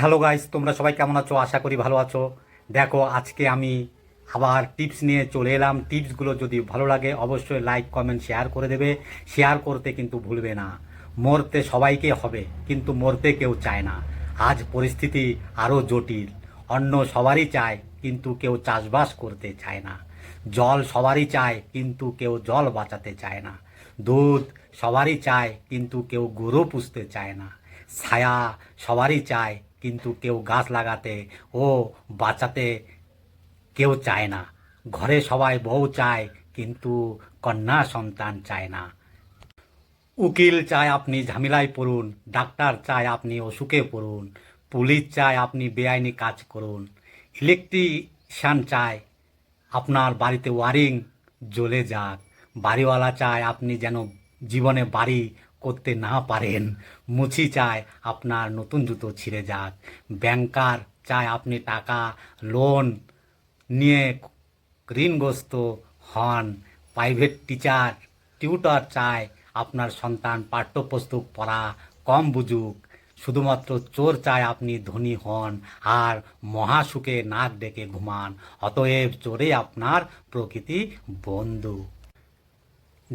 Hello guys, তোমরা সবাই কেমন আছো? আশা করি ভালো আছো। দেখো, আজকে আমি আবার টিপস নিয়ে চলে এলাম। টিপসগুলো যদি ভালো লাগে, অবশ্যই লাইক, কমেন্ট, শেয়ার করে দেবে। শেয়ার করতে কিন্তু ভুলবে না। মরতে সবাইকে হবে, কিন্তু মরতে কেউ চায় না। আজ পরিস্থিতি আরও জটিল। অন্য সবারই চায়, কিন্তু কেউ চাষবাস করতে চায় না। জল সবারই চায়, কিন্তু কেউ জল বাঁচাতে চায় না। দুধ সবারই চায়, কিন্তু কেউ গরু পুষতে চায় না। ছায়া সবারই চায় কিন্তু কেউ গাছ লাগাতে ও বাঁচাতে কেউ চায় না। ঘরে সবাই বউ চায়, কিন্তু কন্যা সন্তান চায় না। উকিল চায় আপনি ঝামেলায় পড়ুন, ডাক্তার চায় আপনি অসুখে পড়ুন, পুলিশ চায় আপনি বেআইনি কাজ করুন। ইলেকট্রিশিয়ান চায় আপনার বাড়িতে ওয়ারিং জ্বলে যাক। বাড়িওয়ালা চায় আপনি যেন জীবনে বাড়ি করতে না পারেন। মুছি চায় আপনার নতুন জুতো ছিঁড়ে যাক। ব্যাংকার চায় আপনি টাকা, লোন নিয়ে ঋণগ্রস্ত হন। প্রাইভেট টিচার, টিউটর চায় আপনার সন্তান পাঠ্যপুস্তক পড়া কম বুঝুক। শুধুমাত্র চোর চায় আপনি ধনী হন আর মহাসুখে নাক ডেকে ঘুমান। অতএব চোরে আপনার প্রকৃতি বন্ধু।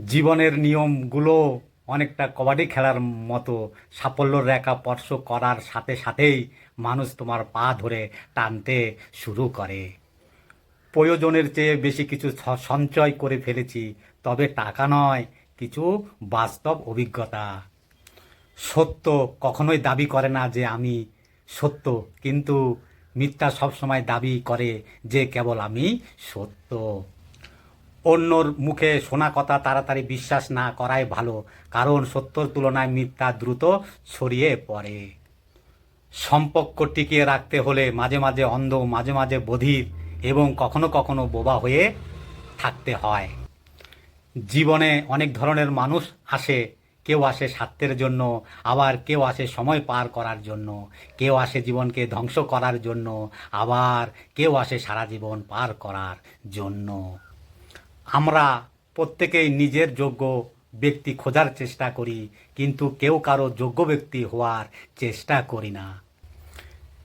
জীবনের নিয়মগুলো অনেকটা কবাডি খেলার মতো সাফল্য রেখা স্পর্শ করার সাথে সাথেই মানুষ তোমার পা ধরে টানতে শুরু করে। প্রয়োজনের চেয়ে বেশি কিছু সঞ্চয় করে ফেলেছি, তবে টাকা নয়, কিছু বাস্তব অভিজ্ঞতা। সত্য কখনোই দাবি করে না যে আমি সত্য, কিন্তু মিথ্যা সবসময় দাবি করে যে কেবল আমি সত্য। অন্যর মুখে শোনা কথা তাড়াতাড়ি বিশ্বাস না করাই ভালো, কারণ সত্যর তুলনায় মিথ্যা দ্রুত ছড়িয়ে পড়ে। সম্পর্ক টিকিয়ে রাখতে হলে মাঝে মাঝে অন্ধ, মাঝে মাঝে বধির এবং কখনো কখনো বোবা হয়ে থাকতে হয়। জীবনে অনেক ধরনের মানুষ আসে, কেউ আসে স্বার্থের জন্য, আবার কেউ আসে সময় পার করার জন্য, কেউ আসে জীবনকে ধ্বংস করার জন্য, আবার কেউ আসে সারা জীবন পার করার জন্য। আমরা প্রত্যেকেই নিজের যোগ্য ব্যক্তি খোঁজার চেষ্টা করি, কিন্তু কেউ কারও যোগ্য ব্যক্তি হওয়ার চেষ্টা করি না।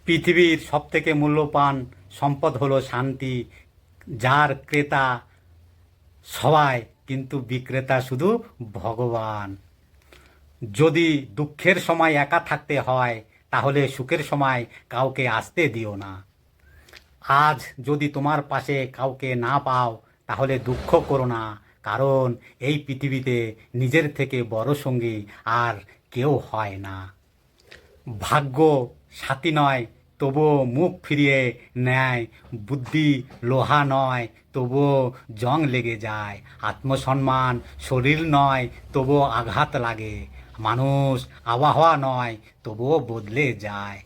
পৃথিবীর সবথেকে মূল্যবান সম্পদ হলো শান্তি, যার ক্রেতা সবাই, কিন্তু বিক্রেতা শুধু ভগবান। যদি দুঃখের সময় একা থাকতে হয়, তাহলে সুখের সময় কাউকে আসতে দিও না। আজ যদি তোমার পাশে কাউকে না পাও তাহলে দুঃখ করো না, কারণ এই পৃথিবীতে নিজের থেকে বড় সঙ্গী আর কেউ হয় না। ভাগ্য সাথী নয়, তবুও মুখ ফিরিয়ে নেয়। বুদ্ধি লোহা নয়, তবুও জং লেগে যায়। আত্মসম্মান শরীর নয়, তবুও আঘাত লাগে। মানুষ আবহাওয়া নয়, তবুও বদলে যায়।